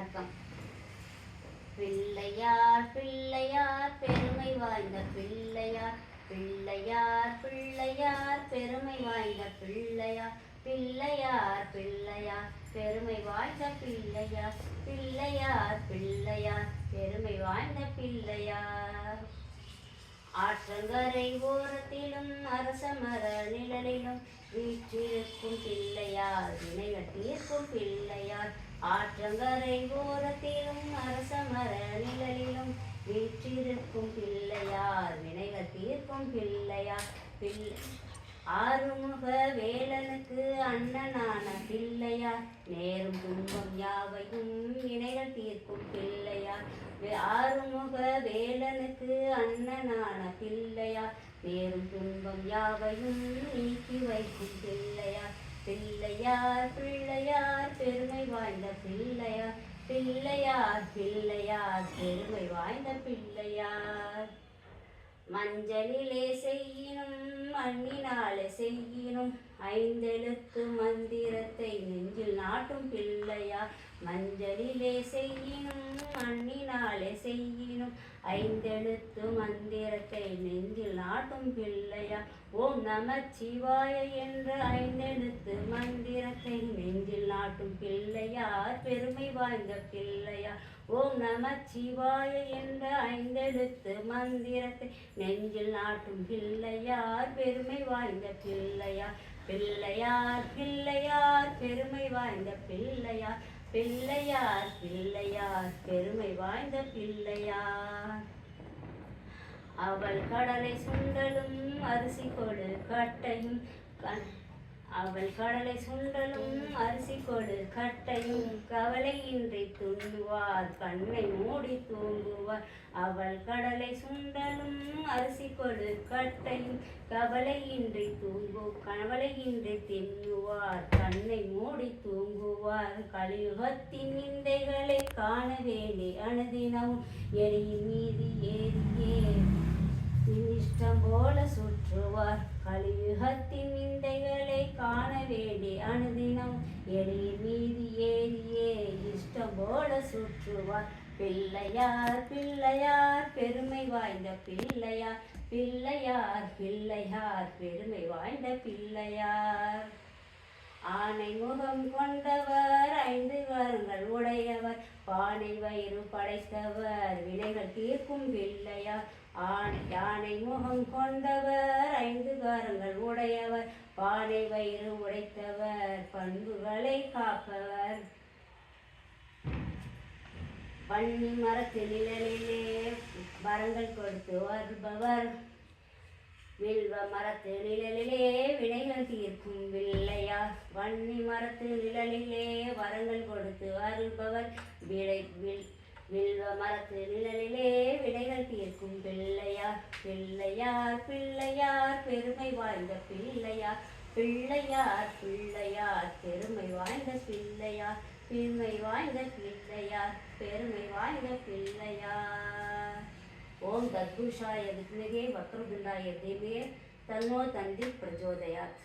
வணக்கம். பிள்ளையார் பிள்ளையார் பெருமை வாய்ந்த பிள்ளையார். பிள்ளையார் பிள்ளையார் பெருமை வாய்ந்த பிள்ளையார். பிள்ளையார் பிள்ளையார் பெருமை வாய்ந்த பிள்ளையார். பிள்ளையார் பிள்ளையார் பெருமை வாய்ந்த பிள்ளையார். ஆற்றங்கரை ஓரத்திலும் அரச மர நிழலிலும் வீற்றிருக்கும் பிள்ளையார் வினைகள் தீர்க்கும் பிள்ளையார். ஆற்றங்கரை ஓரத்திலும் அரச மர நிழலிலும் வீற்றிருக்கும் பிள்ளையார் வினைகள் தீர்க்கும் பிள்ளையார் பிள்ளை ஆறுமுக வேலனுக்கு அண்ணனான பிள்ளையார் நேரும் துன்பம் யாவையும் வினைகள் தீர்க்கும் பிள்ளையார் ஆறுமுக வேலனுக்கு அண்ணனான பிள்ளையார் நேரும் துன்பம் யாவையும் பிள்ளையார் பிள்ளையார் பெருமை வாய்ந்த பிள்ளையார். மஞ்சளிலே செய்யினும் மண்ணினாலே செய்யினும் ஐந்தெழுத்து மந்திரத்தை நெஞ்சில் நாட்டும் பிள்ளையார். மஞ்சளிலே செய்யினும் மண்ணினாலே செய்யினும் ஐந்தெழுத்து மந்திரத்தை நெஞ்சில் நாட்டும் பிள்ளை ஓம் நம சிவாய என்ற ஐந்தெழுத்து மந்திரத்தை நெஞ்சில் நாட்டும் பிள்ளையார் பெருமை வாய்ந்த பிள்ளையார். ஓம் நம சிவாய என்ற ஐந்தெழுத்து மந்திரத்தை நெஞ்சில் நாட்டும் பிள்ளையார் பெருமை வாய்ந்த பிள்ளையார். பிள்ளையார் பிள்ளையார் பெருமை வாய்ந்த பிள்ளையார். பிள்ளையார் பிள்ளையார் பெருமை வாய்ந்த பிள்ளையார். அவள் கடலை சுண்டலும் அரிசி கொடு கட்டையும் அவள் கடலை சுண்டலும் அரிசி கொடு கட்டையும் கவலையின்றி துண்ணுவார் கண்ணை மூடி தூங்குவார் அவள் கடலை சுண்டலும் அரிசி கொடு கட்டையும் கவலையின்றி தூங்கு கவலையின்றி தின்னுவார் கண்ணை மூடி தூங்குவார் கலியுகத்தின் நிந்தைகளை காண வேண்டி அனுதினமும் எரியின் மீது ஏறியே. இஷ்டம் போல சுற்றுவார். கலியுகத்தின் நிந்தைகளை காண வேண்டி அனுதினம் எளியின் மீது ஏறியே. இஷ்டம் போல சுற்றுவார். பிள்ளையார் பிள்ளையார் பெருமை வாய்ந்த பிள்ளையார். பிள்ளையார் பிள்ளையார் பெருமை வாய்ந்த பிள்ளையார். ஆனை முகம் கொண்டவர் ஐந்து கரங்கள் உடையவர். பானை வயிறு படைத்தவர் வினைகள் தீர்க்கும் பிள்ளையார். ஆனை யானை முகம் கொண்டவர் ஐந்து கரங்கள் உடையவர் பானை வயிறு உடைத்தவர் பண்புகளை காப்பவர். பன்னி மரத்து நிழலிலே வரங்கள் கொடுத்து வருபவர். வில்வ மரத்து நிழலிலே வினைகள் தீர்க்கும் வில்லையா? வன்னி மரத்து நிழலிலே வரங்கள் கொடுத்து வருபவர். விடை வில் வில்வ மரத்து நிழலிலே விடைகள் தீர்க்கும் பிள்ளையார் பிள்ளையார் பிள்ளையார் பெருமை வாய்ந்த பிள்ளையார் பிள்ளையார் பிள்ளையார் பெருமை வாய்ந்த பிள்ளையார் பெருமை வாய்ந்த பிள்ளையார் பெருமை வாய்ந்த பிள்ளையார். ஓம் தத்புஷாய வித்மகே வக்ரதுண்டாய தேவே தன்னோ தந்தி பிரஜோதயாத்